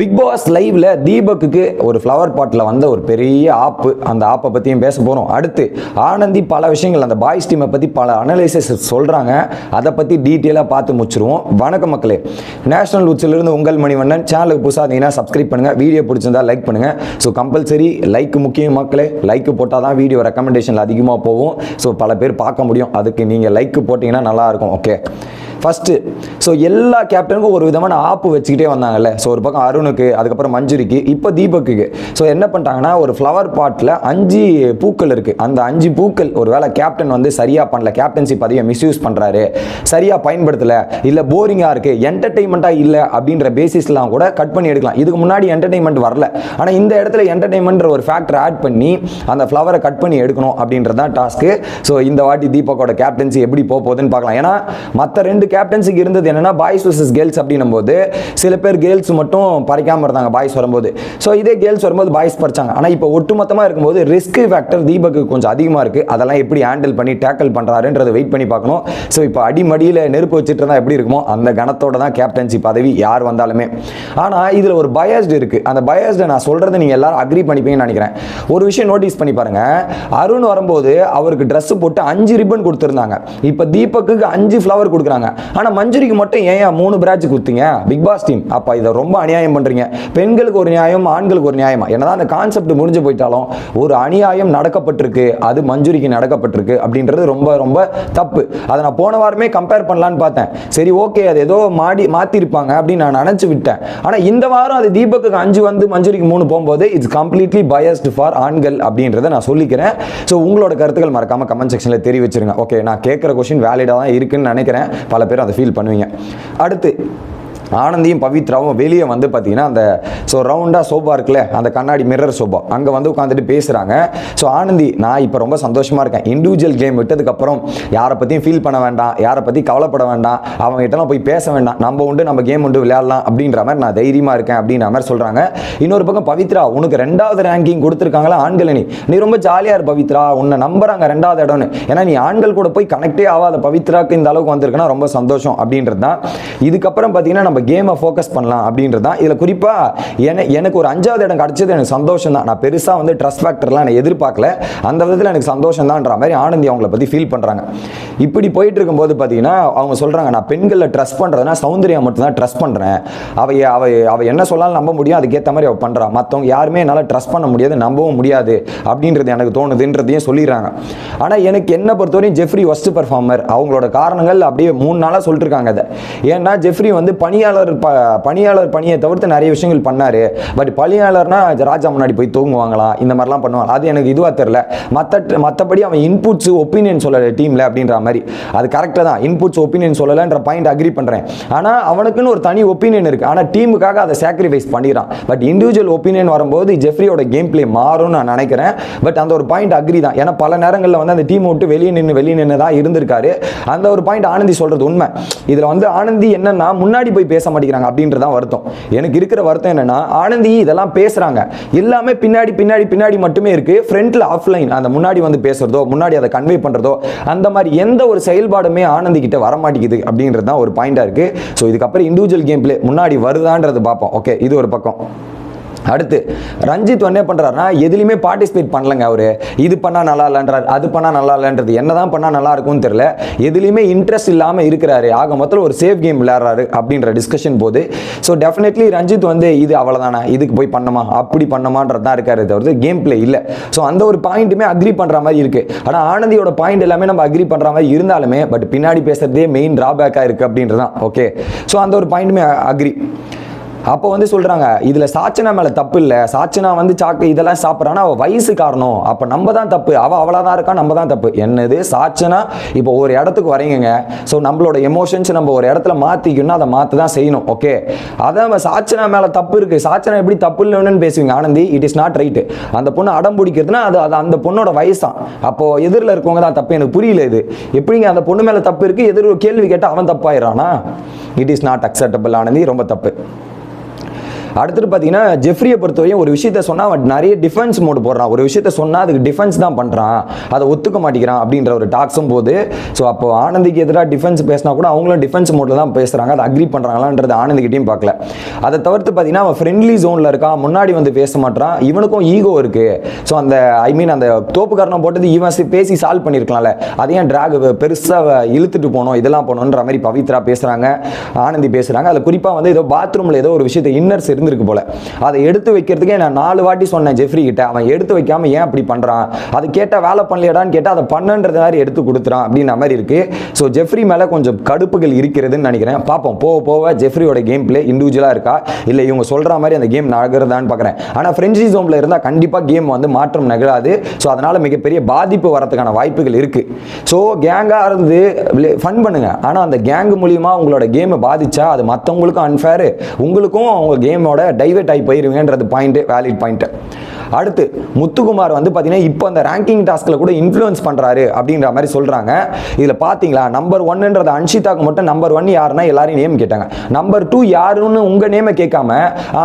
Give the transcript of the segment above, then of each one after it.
Big pass லைவ்ல தீபக்குக்கு ஒரு flower பாட்டில் வந்த ஒரு பெரிய ஆப்பு. அந்த ஆப்பை பற்றியும் பேச போகிறோம் அடுத்து ஆனந்தி பல விஷயங்கள் அந்த பாய்ஸ் டீமை பற்றி பல அனலைசஸ் சொல்கிறாங்க அதை பற்றி டீட்டெயிலாக பார்த்து முடிச்சிருவோம். வணக்கம் மக்களே. நேஷனல் உச்சிலிருந்து உங்கள் மணிவண்ணன். சேனலுக்கு புதுசாக இருந்தீங்கன்னா சப்ஸ்கிரைப் பண்ணுங்கள் வீடியோ பிடிச்சிருந்தா லைக் பண்ணுங்கள் ஸோ கம்பல்சரி லைக் முக்கியம் மக்களே. லைக் போட்டால் தான் வீடியோ ரெக்கமெண்டேஷனில் அதிகமாக போகும். ஸோ பல பேர் பார்க்க முடியும். அதுக்கு நீங்கள் லைக் போட்டிங்கன்னா நல்லாயிருக்கும் ஓகே ஃபஸ்ட்டு ஸோ எல்லா கேப்டனுக்கும் ஒரு விதமான ஆப்பு வச்சுக்கிட்டே வந்தாங்கல்ல. ஸோ ஒரு பக்கம் அருணுக்கு அதுக்கப்புறம் மஞ்சுரிக்கு இப்போ தீபக்குக்கு. ஸோ என்ன பண்ணிட்டாங்கன்னா ஒரு ஃப்ளவர் பாட்டில் அஞ்சு பூக்கள் இருக்குது அந்த அஞ்சு பூக்கள் ஒரு வேளை கேப்டன் வந்து சரியாக பண்ணல கேப்டன்சி பதவியை மிஸ்யூஸ் பண்ணுறாரு சரியாக பயன்படுத்தலை இல்லை போரிங்காக இருக்குது என்டர்டெயின்மெண்ட்டாக இல்லை அப்படின்ற பேசிஸ்லாம் கூட கட் பண்ணி எடுக்கலாம். இதுக்கு முன்னாடி என்டர்டெயின்மெண்ட் வரல. ஆனால் இந்த இடத்துல என்டர்டெயின்மெண்ட்ற ஒரு ஃபேக்டர் ஆட் பண்ணி அந்த ஃப்ளவரை கட் பண்ணி எடுக்கணும் அப்படின்றது தான் டாஸ்க்கு ஸோ இந்த வாட்டி தீபக்கோட கேப்டன்சி எப்படி போக போகுதுன்னு பார்க்கலாம். ஏன்னா மற்ற ரெண்டு கேப்டன்சிக்கு இருந்தது என்னன்னா பாய்ஸ் வர்சஸ் கேர்ள்ஸ் அப்படின்னும் போது சில பேர் கேர்ள்ஸ் மட்டும் பறிக்காமல் இருந்தாங்க பாய்ஸ் வரும்போது. ஸோ இதே கேர்ள்ஸ் வரும்போது பாய்ஸ் பறிச்சாங்க. ஆனால் இப்போ ஒட்டுமொத்தமாக இருக்கும்போது ரிஸ்க் ஃபேக்டர் தீபக்கு கொஞ்சம் அதிகமாக இருக்குது அதெல்லாம் எப்படி ஹேண்டில் பண்ணி டேக்கிள் பண்ணுறாருன்றதை வெயிட் பண்ணி பார்க்கணும். ஸோ இப்போ அடிமடியில் நெருப்பு வச்சுட்டு இருந்தால் எப்படி இருக்குமோ அந்த கணத்தோட தான் கேப்டன்சி பதவி யார் வந்தாலுமே. ஆனால் இதில் ஒரு பயஸ்டு இருக்குது அந்த பயஸ்டை நான் சொல்கிறத நீங்கள் எல்லாரும் அக்ரி பண்ணிப்பீங்கன்னு நினைக்கிறேன். ஒரு விஷயம் நோட்டீஸ் பண்ணி பாருங்கள் அருண் வரும்போது அவருக்கு ட்ரெஸ் போட்டு அஞ்சு ரிப்பன் கொடுத்துருந்தாங்க. இப்போ தீபக்குக்கு அஞ்சு ஃப்ளவர் கொடுக்குறாங்க. ஆனால் மஞ்சுரிக்கு மட்டும் ஏன் மூணு பிராட்ச் கொடுத்தீங்க? பிக் பாஸ் டீம் அப்போ இதை ரொம்ப அநியாயம் பண்ணுறீங்க பெண்களுக்கு ஒரு நியாயம் ஆண்களுக்கு ஒரு நியாயமா? என்னதான் அந்த கான்செப்ட் முடிஞ்சு போயிட்டாலும் ஒரு அநியாயம் நடக்கப்பட்டிருக்கு அது மஞ்சுரிக்கு நடக்கப்பட்டிருக்கு அப்படின்றது ரொம்ப ரொம்ப தப்பு. அதை நான் போன வாரமே கம்பேர் பண்ணலான்னு பார்த்தேன். சரி ஓகே அது ஏதோ மாடி மாற்றிருப்பாங்க அப்படின்னு நான் நினச்சி விட்டேன். ஆனால் இந்த வாரம் அது தீபக்கு அஞ்சு வந்து மஞ்சுரிக்கு மூணு போகும்போது இட்ஸ் கம்ப்ளீட்லி பயஸ்டு ஃபார் ஆண்கள் அப்படின்றத நான் சொல்லிக்கிறேன். ஸோ உங்களோட கருத்துக்கள் மறக்காமல் கமெண்ட் செக்ஷனில் தெரிவிச்சிருங்க. ஓகே நான் கேட்குற கொஷின் வேலிடாக தான் இருக்குன்னு நினைக்கிறேன். பல பேர் அதை ஃபீல் பண்ணுவீங்க. அடுத்து ஆனந்தியும் பவித்ராவும் வெளியே வந்து பார்த்தீங்கன்னா அந்த ஸோ ரவுண்டாக சோபா இருக்குல்ல அந்த கண்ணாடி மிரர் சோபா அங்கே வந்து உட்காந்துட்டு பேசுகிறாங்க ஸோ ஆனந்தி நான் இப்போ ரொம்ப சந்தோஷமாக இருக்கேன். இண்டிவிஜுவல் கேம் விட்டதுக்கப்புறம் யாரை பற்றியும் ஃபீல் பண்ண வேண்டாம் யாரை பற்றி கவலைப்பட வேண்டாம் அவங்ககிட்டலாம் போய் பேச வேண்டாம் நம்ம உண்டு நம்ம கேம் உண்டு விளையாடலாம் அப்படின்ற மாதிரி நான் தைரியமாக இருக்கேன் அப்படின்ற மாதிரி சொல்கிறாங்க இன்னொரு பக்கம் பவித்ரா உனக்கு ரெண்டாவது ரேங்கிங் கொடுத்துருக்காங்களா ஆண்கள் நீ நீ ரொம்ப ஜாலியாக இரு பவித்ரா உன்னை நம்புறாங்க ரெண்டாவது இடம்னு. ஏன்னா நீ ஆண்கள் கூட போய் கனெக்டே ஆகாத பவித்ராக்கு இந்த அளவுக்கு வந்திருக்குன்னா ரொம்ப சந்தோஷம் அப்படின்றது தான். இதுக்கப்புறம் பார்த்தீங்கன்னா நம்ம கேமை ஃபோக்கஸ் பண்ணலாம் அப்படின்றது தான். இதில் குறிப்பாக என எனக்கு ஒரு அஞ்சாவது இடம் கிடச்சது எனக்கு சந்தோஷம் தான். நான் பெருசாக வந்து ட்ரஸ்ட் ஃபேக்டர்லாம் நான் எதிர்பார்க்கல. அந்த விதத்தில் எனக்கு சந்தோஷம் தான்ன்ற மாதிரி ஆனந்தி அவங்கள பற்றி ஃபீல் பண்ணுறாங்க இப்படி போயிட்டு இருக்கும்போது பார்த்தீங்கன்னா அவங்க சொல்கிறாங்க நான் பெண்களில் ட்ரஸ்ட் பண்ணுறதுனா சௌந்தர்யா மட்டும்தான் ட்ரஸ்ட் பண்ணுறேன் அவ அவ அவ என்ன சொன்னாலும் நம்ப முடியும். அதுக்கேற்ற மாதிரி அவள் பண்ணுறா மற்றவங்க யாருமே என்னால் ட்ரஸ்ட் பண்ண முடியாது நம்பவும் முடியாது. அப்படின்றது எனக்கு தோணுதுன்றதையும் சொல்லிடுறாங்க. ஆனால் எனக்கு என்ன பொறுத்தவரையும் ஜெஃப்ரி ஒஸ்ட் பர்ஃபார்மர் அவங்களோட காரணங்கள் அப்படியே மூணு நாளாக சொல்லிட்டுருக்காங்க அதை. ஏன்னா ஜெஃப்ரி வந்து பணியாளர் ப பணியாளர் பணியை தவிர்த்து நிறைய விஷயங்கள் பண்ணார். பட் பணியாளர்னா ராஜா முன்னாடி போய் தூங்குவாங்களாம் இந்த மாதிரிலாம் பண்ணுவாங்க. அது எனக்கு இதுவாக தெரில மற்ற மற்றபடி அவன் இன்புட்ஸ் ஒப்பீனியன் சொல்லலை டீமில் அப்படின்ற மாதிரி. அது கரெக்டாக தான். இன்புட்ஸ் ஒப்பீனியன் சொல்லலைன்ற பாயிண்ட் அக்ரி பண்ணுறேன் ஆனால் அவனுக்குன்னு ஒரு தனி ஒப்பீனியன் இருக்குது ஆனால் டீமுக்காக அதை சாக்ரிஃபைஸ் பண்ணிடுறான். பட் இண்டிவிஜுவல் ஒப்பீனியன் வரும்போது ஜெஃப்ரியோட கேம் பிளே மாறும்னு நான் நினைக்கிறேன். பட் அந்த ஒரு பாயிண்ட் அக்ரி தான். ஏன்னா பல நேரங்களில் வந்து அந்த டீம் விட்டு வெளியே நின்று வெளியே நின்று தான் இருந்திருக்காரு. அந்த ஒரு பாயிண்ட் ஆனந்தி சொல்கிறது உண்மை. இதில் வந்து ஆனந்தி என்னன்னா முன்னாடி போய் பேச மாட்டேங்கிறாங்க அப்படின்றது தான் வருத்தம். எனக்கு இருக்கிற வருத்தம் என்னன்னா ஆனந்தி இதெல்லாம் பேசுறாங்க. எல்லாமே பின்னாடி பின்னாடி பின்னாடி மட்டுமே இருக்கு. ஃப்ரண்ட்ல ஆஃப்லைன் அந்த முன்னாடி வந்து பேசுறதோ முன்னாடி அதை கன்வே பண்ணுறதோ அந்த மாதிரி எந்த ஒரு செயல்பாடுமே ஆனந்தி கிட்ட வர மாட்டேங்குது அப்படின்றது தான் ஒரு பாயிண்டா இருக்கு. ஸோ இதுக்கப்புறம் இண்டிவிஜுவல் கேம் பிளே முன்னாடி வருதான்றது பார்ப்போம். ஓகே இது ஒரு பக்கம். அடுத்து ரஞ்சித் என்ன பண்ணுறாருனா எதுலையுமே பார்ட்டிசிபேட் பண்ணலங்க அவர். இது பண்ணால் நல்லா இல்லைன்றார் அது பண்ணால் நல்லா இல்லைன்றது. என்ன தான் பண்ணால் நல்லா இருக்கும்னு தெரியல. எதுலேயுமே இன்ட்ரெஸ்ட் இல்லாமல் இருக்கிறாரு. ஆக மொத்தத்தில் ஒரு சேஃப் கேம் விளையாடுறாரு அப்படின்ற டிஸ்கஷன் போது. ஸோ டெஃபினெட்லி ரஞ்சித் வந்து இது அவ்வளோதானே இதுக்கு போய் பண்ணமா அப்படி பண்ணமான்றது தான் இருக்காரு தவிர்த்து கேம் பிளே இல்லை. ஸோ அந்த ஒரு பாயிண்ட்டுமே அக்ரி பண்ணுற மாதிரி இருக்குது ஆனால் ஆனந்தியோட பாயிண்ட் எல்லாமே நம்ம அக்ரி பண்ணுற மாதிரி இருந்தாலுமே பட் பின்னாடி பேசுகிறதே மெயின் ட்ராபேக்காக இருக்குது அப்படின்றது தான். ஓகே ஸோ அந்த ஒரு பாயிண்ட்டுமே அக்ரி அப்போ வந்து சொல்கிறாங்க இதில் சாச்சனா மேலே தப்பு இல்லை சாச்சனா வந்து சாக்கு இதெல்லாம் சாப்பிட்றான்னா அவள் வயசு காரணம். அப்போ நம்ம தான் தப்பு. அவள் அவளாக தான் இருக்கா நம்ம தான் தப்பு. என்னது? சாச்சனா இப்போ ஒரு இடத்துக்கு வரீங்க ஸோ நம்மளோட எமோஷன்ஸ் நம்ம ஒரு இடத்துல மாற்றிக்கணும்னா அதை மாற்ற தான் செய்யணும். ஓகே அதான் சாச்சனா மேலே தப்பு இருக்குது சாச்சனா எப்படி தப்பு இல்லைன்னு பேசுவீங்க Anandhi. It is not right அந்த பொண்ணு அடம் பிடிக்கிறதுனா அது அது அந்த பொண்ணோட வயசான் அப்போது எதிரில் இருக்கவங்க தான் தப்பு. எனக்கு புரியல இது. எப்படிங்க அந்த பொண்ணு மேலே தப்பு இருக்குது எதிர் கேள்வி கேட்டால் அவன் தப்பாயிடறானா? It is not acceptable Anandhi. ரொம்ப தப்பு. அடுத்தது பார்த்தீங்கன்னா ஜெஃப்ரியை பொறுத்தவரையும் ஒரு விஷயத்த சொன்னால் அவன் நிறைய டிஃபென்ஸ் மோடு போடுறான். ஒரு விஷயத்த சொன்னால் அதுக்கு டிஃபென்ஸ் தான் பண்ணுறான் அதை ஒத்துக்க மாட்டேங்கிறான் அப்படின்ற ஒரு டாக்ஸும் போது ஸோ அப்போ ஆனந்திக்கு எதிராக டிஃபென்ஸ் பேசினா கூட அவங்களும் டிஃபென்ஸ் மோடில் தான் பேசுகிறாங்க அதை அக்ரி பண்ணுறாங்களான்றது ஆனந்திக்கிட்டையும் பார்க்கல. அதை தவிர்த்து பார்த்தீங்கன்னா அவன் ஃப்ரெண்ட்லி ஜோனில் இருக்கான். முன்னாடி வந்து பேச மாட்டான். இவனுக்கும் ஈகோ இருக்குது ஸோ அந்த ஐ மீன் அந்த தோப்புக்காரனை போட்டது இவன் பேசி சால்வ் பண்ணியிருக்கலாம்ல. அதையும் ட்ராக் பெருசாக இழுத்துட்டு போனோம் இதெல்லாம் போனோன்ற மாதிரி பவித்ரா பேசுகிறாங்க ஆனந்தி பேசுகிறாங்க அதில் குறிப்பாக வந்து ஏதோ பாத்ரூமில் ஏதோ ஒரு விஷயத்தை இன்னர்ஸ் இருந்திருக்கு போல. அதை எடுத்து வைக்கிறதுக்கே நான் நாலு வாட்டி சொன்னேன் ஜெஃப்ரி கிட்ட. அவன் எடுத்து வைக்காம ஏன் அப்படி பண்ணுறான் அது கேட்டால் வேலை பண்ணலையடான்னு கேட்டால் அதை பண்ணுன்றது மாதிரி எடுத்து கொடுத்துறான் அப்படின்ற மாதிரி இருக்கு. ஸோ ஜெஃப்ரி மேலே கொஞ்சம் கடுப்புகள் இருக்கிறதுன்னு நினைக்கிறேன். பார்ப்போம். போக போக ஜெஃப்ரியோட கேம் பிளே இண்டிவிஜுவலாக இருக்கா? இல்லை இவங்க சொல்கிற மாதிரி அந்த கேம் நகருதான்னு பார்க்குறேன் ஆனால் ஃப்ரெண்ட்ஸி ஜோனில் இருந்தால் கண்டிப்பாக கேம் வந்து மாற்றம் நிகழாது. ஸோ அதனால் மிகப்பெரிய பாதிப்பு வரதுக்கான வாய்ப்புகள் இருக்குது ஸோ கேங்காக இருந்து ஃபன் பண்ணுங்க. ஆனால் அந்த கேங் மூலியமாக உங்களோட கேமை பாதிச்சா அது மற்றவங்களுக்கும் அன்ஃபேரு உங்களுக்கும் அவங்க கேமோட டைவெர்ட் ஆகி போயிருவீங்கன்றது பாயிண்ட்டு வேலிட் பாயிண்ட்டு அடுத்து முத்துக்குமார் வந்து பார்த்தீங்கன்னா இப்போ அந்த ரேங்கிங் டாஸ்கில் கூட இன்ஃப்ளூயன்ஸ் பண்ணுறாரு அப்படின்ற மாதிரி சொல்கிறாங்க இதில் பார்த்தீங்களா நம்பர் ஒன்னுன்றது அன்ஷிதாக்கு மட்டும் நம்பர் ஒன் யாருன்னா எல்லாரையும் நேம் கேட்டாங்க. நம்பர் டூ யாருன்னு உங்கள் நேமை கேட்காம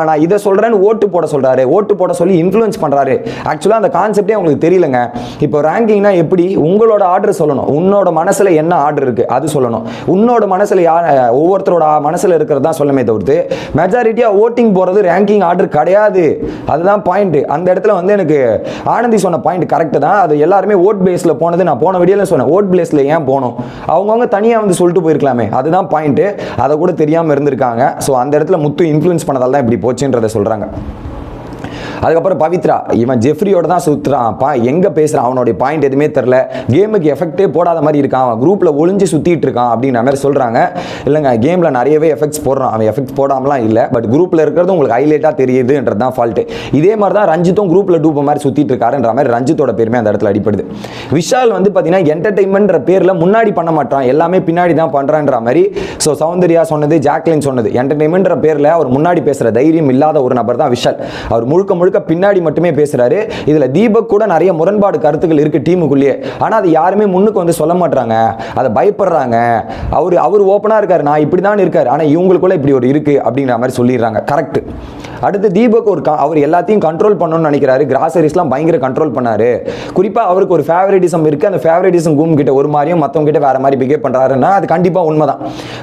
நான் இதை சொல்கிறேன்னு ஓட்டு போட சொல்கிறாரு ஓட்டு போட சொல்லி இன்ஃப்ளூயன்ஸ் பண்ணுறாரு ஆக்சுவலாக அந்த கான்செப்டே உங்களுக்கு தெரியலங்க. இப்போ ரேங்கிங்னா எப்படி? உங்களோட ஆர்டர் சொல்லணும். உன்னோட மனசில் என்ன ஆர்டர் இருக்குது அது சொல்லணும். உன்னோட மனசில் யார் ஒவ்வொருத்தரோட மனசில் இருக்கிறது தான் சொல்லமே தவிர்த்து மெஜாரிட்டியாக ஓட்டிங் போகிறது ரேங்கிங் ஆர்டர் கிடையாது. அதுதான் பாயிண்ட் அந்த இடத்துல வந்து எனக்கு ஆனந்தி சொன்ன பாயிண்ட் கரெக்டு தான். அது எல்லாருமே ஓட் பேஸில் போனது நான் போன வீடியோவில் சொன்னேன். ஓட் பேஸில் ஏன் போனோம்? அவங்கவுங்க தனியாக வந்து சொல்லிட்டு போயிருக்கலாமே. அதுதான் பாயிண்ட்டு அதை கூட தெரியாமல் இருந்திருக்காங்க. ஸோ அந்த இடத்துல முத்து இன்ஃப்ளூயன்ஸ் பண்ணதால் தான் இப்படி போச்சுன்றதை சொல்கிறாங்க அதுக்கப்புறம் பவித்ரா இவன் ஜெஃப்ரியோட தான் சுற்றுறான் பா எங்கே பேசுகிறான் அவனுடைய பாயிண்ட் எதுவுமே தெரில கேமுக்கு எஃபெக்டே போடாத மாதிரி இருக்கான். அவன் குரூப்பில் ஒளிஞ்சு சுற்றிட்டு இருக்கான் அப்படின்ற மாதிரி சொல்கிறாங்க இல்லைங்க கேமில் நிறையவே எஃபெக்ட்ஸ் போடுறான். அவன் எஃபெக்ட் போடாமலாம் இல்லை. பட் குரூப்பில் இருக்கிறது உங்களுக்கு ஹைலைட்டாக தெரியுதுன்றது தான் ஃபால்ட்டு இதே மாதிரி தான் ரஞ்சித்தும் குரூப்பில் டூப்ப மாதிரி சுற்றிட்டு இருக்காருன்ற மாதிரி ரஞ்சித்தோட பேருமே அந்த இடத்துல அடிப்படுது விஷால் வந்து பார்த்தீங்கன்னா என்டர்டைன்மெண்ட்ன்ற பேரில் முன்னாடி பண்ண மாட்டான். எல்லாமே பின்னாடி தான் பண்ணுறான்ற மாதிரி. ஸோ சௌந்தர்யா சொன்னது ஜாக்லின் சொன்னது. என்டர்டைன்மெண்ட்ன்ற பேரில் அவர் முன்னாடி பேசுகிற தைரியம் இல்லாத ஒரு நபர் தான் விஷால். அவர் முழுக்க முழுக்க பின்னாடி மட்டுமே பேசுறாரு. இதுல தீபக் கூட நிறைய முரண்பாடு கருத்துக்கள் இருக்கு டீமுக்குள்ளேயே. ஆனா அது யாருமே முன்னுக்கு வந்து சொல்ல மாட்டாங்க அதை பயப்படுறாங்க. அவர் அவர் ஓப்பனா இருக்காரு. நான் இப்படி தான் இருக்காரு. ஆனா இவங்களுக்குள்ள இப்படி ஒரு இருக்கு அப்படிங்கிற மாதிரி சொல்லிடுறாங்க. கரெக்ட் அடுத்து தீபக் ஒரு அவர் எல்லாத்தையும் கண்ட்ரோல் பண்ணணும்னு நினைக்கிறாரு. கிராசரிஸ்லாம் பயங்கர கண்ட்ரோல் பண்ணாரு. குறிப்பா அவருக்கு ஒரு ஃபேவரட்டிசம் இருக்கு. அந்த ஃபேவரட்டிசம் கும் கிட்ட ஒரு மாதிரியும் மற்றவங்க கிட்ட வேற மாதிரி பிஹேவ் பண்றாருன்னா அது கண்டிப்பாக உண்மைதான்.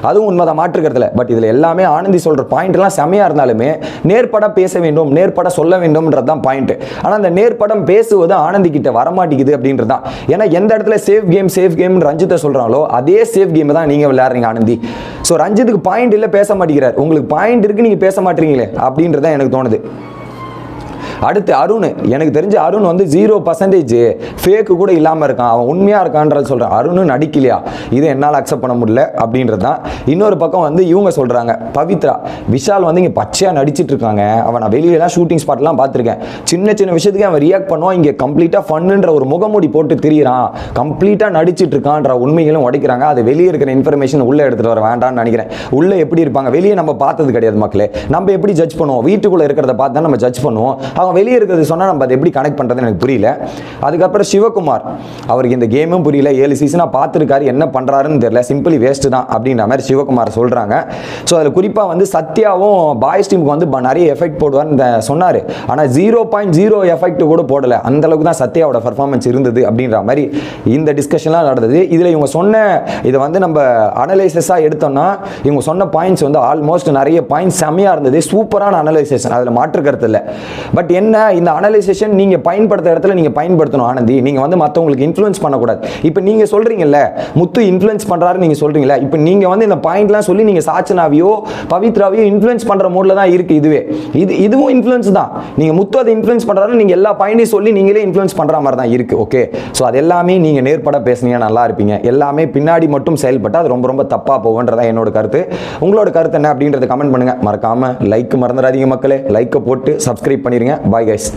அதுவும் உண்மைதான் மாற்றுக்கிறதுல பட் இதுல எல்லாமே ஆனந்தி சொல்ற பாயிண்ட் எல்லாம் இருந்தாலுமே நேர்பட பேச வேண்டும் நேர்பட சொல்ல வேண்டும்ன்றது தான் பாயிண்ட் ஆனால் அந்த நேர்படம் பேசுவது ஆனந்தி கிட்ட வரமாட்டேங்குது அப்படின்றது தான். ஏன்னா எந்த இடத்துல சேஃப் கேம் சேஃப் கேம் ரஞ்சித்தை சொல்றாங்களோ அதே சேஃப் கேம் தான் நீங்க விளையாடுறீங்க ஆனந்தி. ஸோ ரஞ்சித்துக்கு பாயிண்ட் இல்லை பேச மாட்டேங்கிறார். உங்களுக்கு பாயிண்ட் இருக்கு நீங்க பேச மாட்டீங்களே அப்படின்றது தான் எனக்கு தோணுது. அடுத்து அருண் எனக்கு தெரிஞ்ச அருண் வந்து ஜீரோ பர்சன்டேஜ் ஃபேக்கு கூட இல்லாமல் இருக்கான். அவன் உண்மையாக இருக்கான்றது சொல்கிறான் அருண் நடிக்கலையா? இதை என்னால் அக்செப்ட் பண்ண முடியல அப்படின்றது தான் இன்னொரு பக்கம் வந்து இவங்க சொல்கிறாங்க பவித்ரா விஷால் வந்து இங்கே பச்சையாக நடிச்சிட்டு இருக்காங்க. அவன் நான் வெளியிலலாம் ஷூட்டிங் ஸ்பாட்லாம் பார்த்துருக்கேன். சின்ன சின்ன விஷயத்துக்கு அவன் ரியாக்ட் பண்ணுவான். இங்கே கம்ப்ளீட்டாக ஃபன்னுன்ற ஒரு முகமூடி போட்டு திரியிறான். கம்ப்ளீட்டாக நடிச்சிட்டு இருக்கான்ற உண்மைகளும் உடைக்கிறாங்க. அது வெளியே இருக்கிற இன்ஃபர்மேஷன் உள்ளே எடுத்துகிட்டு வர வேண்டாம்னு நினைக்கிறேன். உள்ளே எப்படி இருப்பாங்க? வெளியே நம்ம பார்த்தது கிடையாது மக்களே. நம்ம எப்படி ஜட்ஜ் பண்ணுவோம்? வீட்டுக்குள்ளே இருக்கிறத பார்த்து தான் நம்ம ஜட்ஜ் பண்ணுவோம். அவங்க வெளியே இருக்கிறது சொன்னால் நம்ம அதை எப்படி கனெக்ட் பண்ணுறதுன்னு எனக்கு புரியல. அதுக்கப்புறம் சிவகுமார் அவருக்கு இந்த கேமும் புரியல. ஏழு சீசனாக பார்த்துருக்காரு. என்ன பண்ணுறாருன்னு தெரியல. சிம்பிளி வேஸ்ட்டு தான் அப்படின்ற மாதிரி சிவகுமார் சொல்கிறாங்க ஸோ அதில் குறிப்பாக வந்து சத்யாவும் பாய்ஸ் டீமுக்கு வந்து ப- நிறைய எஃபெக்ட் போடுவார்னு சொன்னார். ஆனால் ஜீரோ பாயிண்ட் ஜீரோ எஃபெக்ட் கூட போடலை. அந்தளவுக்கு தான் சத்யாவோட பர்ஃபார்மன்ஸ் இருந்தது அப்படின்ற மாதிரி இந்த டிஸ்கஷன்லாம் நடந்தது. இதில் இவங்க சொன்ன இதை வந்து நம்ம அனலைசஸாக எடுத்தோம்னா இவங்க சொன்ன பாயிண்ட்ஸ் வந்து ஆல்மோஸ்ட் நிறைய பாயிண்ட்ஸ் செம்மையாக இருந்தது. சூப்பரான அனலைசேஷன் அதில் மாற்று இல்லை. பட் என்ன இந்த அனலைசேஷன் நீங்கள் பயன்படுத்த இடத்துல நீங்கள் பயன்படுத்தணும் ஆனந்தி. நீங்கள் வந்து மற்றவங்களுக்கு இன்ஃப்ளூயன்ஸ் பண்ணக்கூடாது. இப்போ நீங்கள் சொல்கிறீங்கல்ல முத்து இன்ஃப்ளூயன்ஸ் பண்ணுறாரு நீங்கள் சொல்கிறீங்களா இப்போ நீங்கள் வந்து இந்த பாயிண்ட்லாம் சொல்லி நீங்கள் சாச்சனாவையோ பவித்ராவையோ இன்ஃப்ளூயன்ஸ் பண்ணுற மூடில் தான் இருக்குது இதுவே. இது இதுவும் இன்ஃப்ளூயன்ஸ் தான். நீங்கள் முத்து அதை இன்ஃப்ளூயன்ஸ் பண்ணுறாரு நீங்கள் எல்லா பாயிண்டையும் சொல்லி நீங்களே இன்ஃப்ளூயன்ஸ் பண்ணுற மாதிரி தான் இருக்குது ஓகே ஸோ அது எல்லாமே நீங்கள் நேர்பட பேசுனீங்க நல்லா இருப்பீங்க. எல்லாமே பின்னாடி மட்டும் செயல்பட்டால் அது ரொம்ப ரொம்ப தப்பாக போகுன்றதான் என்னோட கருத்து. உங்களோட கருத்து என்ன அப்படின்றத கமெண்ட் பண்ணுங்கள் மறக்காமல் லைக் மறந்துடாதீங்க மக்களே. லைக்கை போட்டு சப்ஸ்கிரைப் பண்ணிடுங்க பாய் கைஸ்